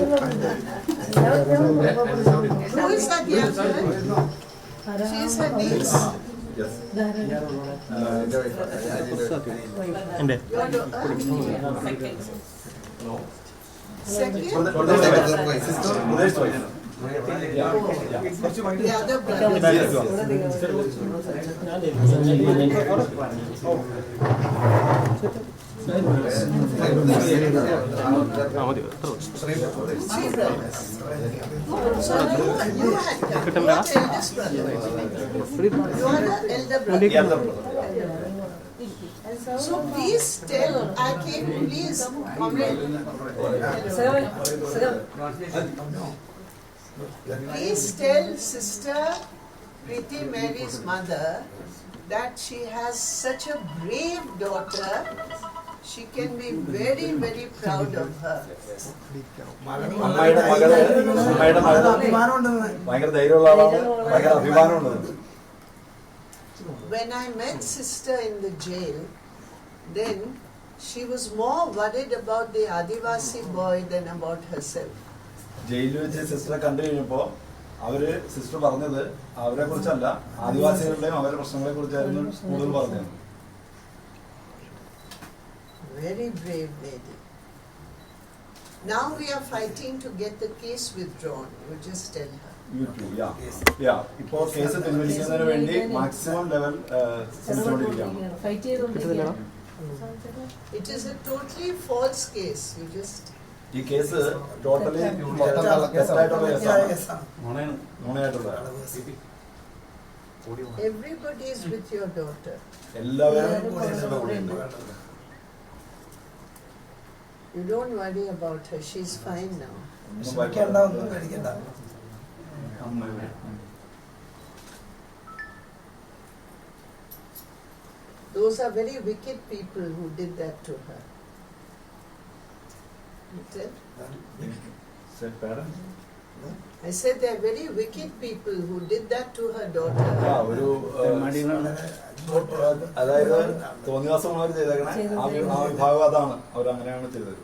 Who is that young woman? She is her niece. Second? The other brother. So please tell, I came, please, comrade. Sir. Please tell sister Priti Mary's mother that she has such a brave daughter She can be very, very proud of her. അമ്മയുടെ മകൾ അമ്മയുടെ മകൾ. ഭയങ്കര ധൈര്യമുള്ള ആളാണ്. ഭയങ്കര അഭിമാനമുണ്ട് When I met sister in the jail, then she was more worried about the Adivasi boy than about herself. ജയിലിൽ വെച്ച് സിസ്റ്ററെ കണ്ടു കഴിഞ്ഞപ്പോ അവർ സിസ്റ്റർ പറഞ്ഞത് അവരെ കുറിച്ചല്ല ആദിവാസികളുടെയും അവരുടെ പ്രശ്നങ്ങളെ കുറിച്ചായിരുന്നു കൂടുതൽ പറഞ്ഞത്. Very brave lady. Now we are fighting to get the case withdrawn. You just tell her. You too, yeah. Yes. Yeah, ഇപ്പോ കേസ് പിൻവലിക്കുന്നതിന് വേണ്ടി maximum level It is a totally false case. You just. ഈ കേസ് totally തെറ്റായിട്ടുള്ള കേസാണ് നുണയായിട്ടുള്ള Everybody is with your daughter. എല്ലാവരും കൂടെയുണ്ട് You don't worry about her. She's fine now. ഒന്നും ഭയപ്പെടേണ്ട. Those are very wicked people who did that to her. You said? Said parents? I said they're very wicked people who did that to her daughter. ആ, ഒരു ഏഹ്, അതായത് തോന്നിവാസം അവർ ചെയ്തേക്കണേ. ആ V- ആ വിഭാഗം അതാണ്. അവർ അങ്ങനെയാണ് ചെയ്തത്.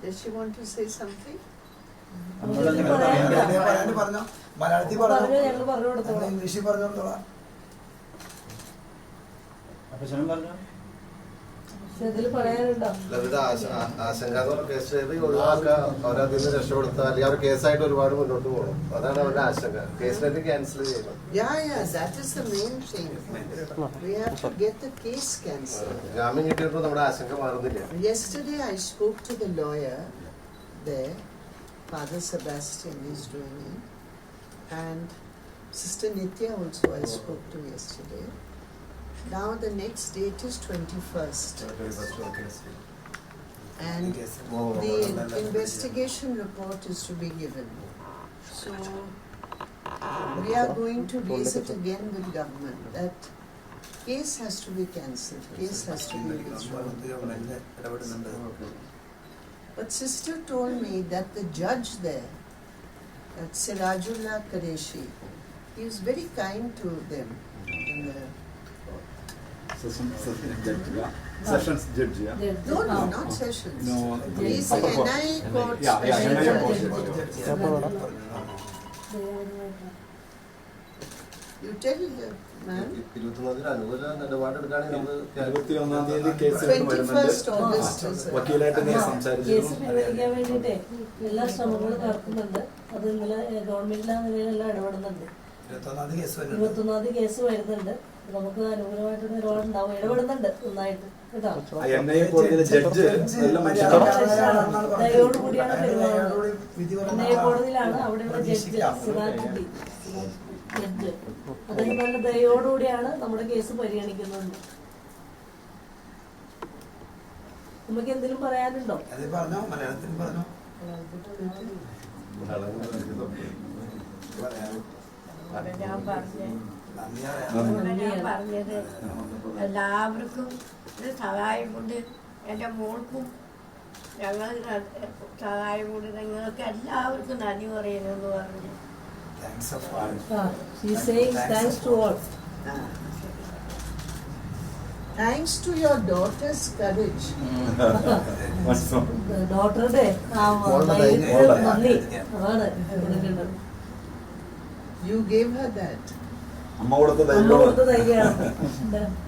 Does she want to say something? പറഞ്ഞോ? മലയാളത്തിൽ പറഞ്ഞു? പറഞ്ഞോ? ഞങ്ങൾ പറഞ്ഞു കൊടുത്തോളാം. ഇംഗ്ലീഷിൽ പറയാനുണ്ടോ ലളിത ആശ- ആ- ആശങ്ക എന്ന് പറഞ്ഞ കേസ് ചെയ്ത് ഒഴിവാക്കുക അവരതിൽ നിന്ന് രക്ഷപ്പെടുത്തുക അല്ലെങ്കിൽ അവർ കേസായിട്ട് ഒരുപാട് മുന്നോട്ട് പോകണം അതാണ് അവരുടെ ആശങ്ക കേസിലേക്ക് ക്യാൻസൽ ചെയ്യണം Yeah, yeah, that is the main thing. We have to get the case cancelled. ജാമ്യം കിട്ടിയപ്പോൾ നമ്മുടെ ആശങ്ക മാറുന്നില്ല Yesterday I spoke to the lawyer there, Father Sebastian is doing it, and Sister Nitya also I spoke to yesterday. Now the next date is twenty-first. And the investigation report is to be given. So, we are going to raise it again with government, that case has to be cancelled, case has to be withdrawn. But sister told me that the judge there, that Sirajullah Qureshi, he was very kind to them in the sessions judge No, no, not sessions. No, He's upper court. NI court Yeah, yeah, special NI judge. court. You tell the man, ഇരുപത്തൊന്നാം അനുകൂല നിലപാടെടുക്കുകയാണെങ്കിൽ നമുക്ക് ഇരുപത്തി ഒന്നാം തീയതി case വരുന്നുണ്ട് twenty-first August is it? വക്കീലായിട്ട് ഞാൻ case സംസാരിച്ചിരുന്നു പിൻവലിക്കാൻ വേണ്ടിയിട്ടേ എല്ലാ ശ്രമങ്ങളും നടക്കുന്നുണ്ട്. അത് ഇന്നലെ ഗവൺമെന്റിന്റെ ആ നിലയിലെല്ലാം ഇടപെടുന്നുണ്ട്. ഇരുപത്തൊന്നാം തീയതി കേസ് വരുന്നുണ്ട്. ഇരുപത്തൊന്നാം തീയതി കേസ് വരുന്നുണ്ട്. നമുക്ക് അനുകൂലമായിട്ടുള്ള ഉണ്ടാവും ഇടപെടുന്നുണ്ട് നന്നായിട്ട്. കേട്ടോ? പെരുമാറുന്നത്. വിധി കോടതിയിലാണ് അവിടെയുള്ള ജഡ്ജ് സിറാജുദ്ദീൻ ജഡ്ജ്. അദ്ദേഹം നല്ല ദയോടുകൂടിയാണ് നമ്മുടെ കേസ് പരിഗണിക്കുന്നത്. നമുക്ക് എന്തെങ്കിലും പറയാനുണ്ടോ? അത് പറഞ്ഞോ. മലയാളത്തിൽ പറഞ്ഞോ. പറയാം അവിടെ ഞാൻ ഞാൻ പറഞ്ഞത് എല്ലാവർക്കും ഇത് സഹായം കൊണ്ട് എന്റെ മോൾക്കും ഞങ്ങൾ സഹായം കൊണ്ട് നിങ്ങൾക്ക് എല്ലാവർക്കും നന്ദി പറയണമെന്ന് പറഞ്ഞു. Thanks all she saying thanks to all Thanks to your daughter's courage. ഡോക്ടറുടെ ആ മോളുടെ ധൈര്യത്തിന് ധൈര്യം. നന്ദി അതാണ് You gave her that. അമ്മ കൊടുത്ത അമ്മ ധൈര്യം കൊടുത്ത ധൈര്യമാണ്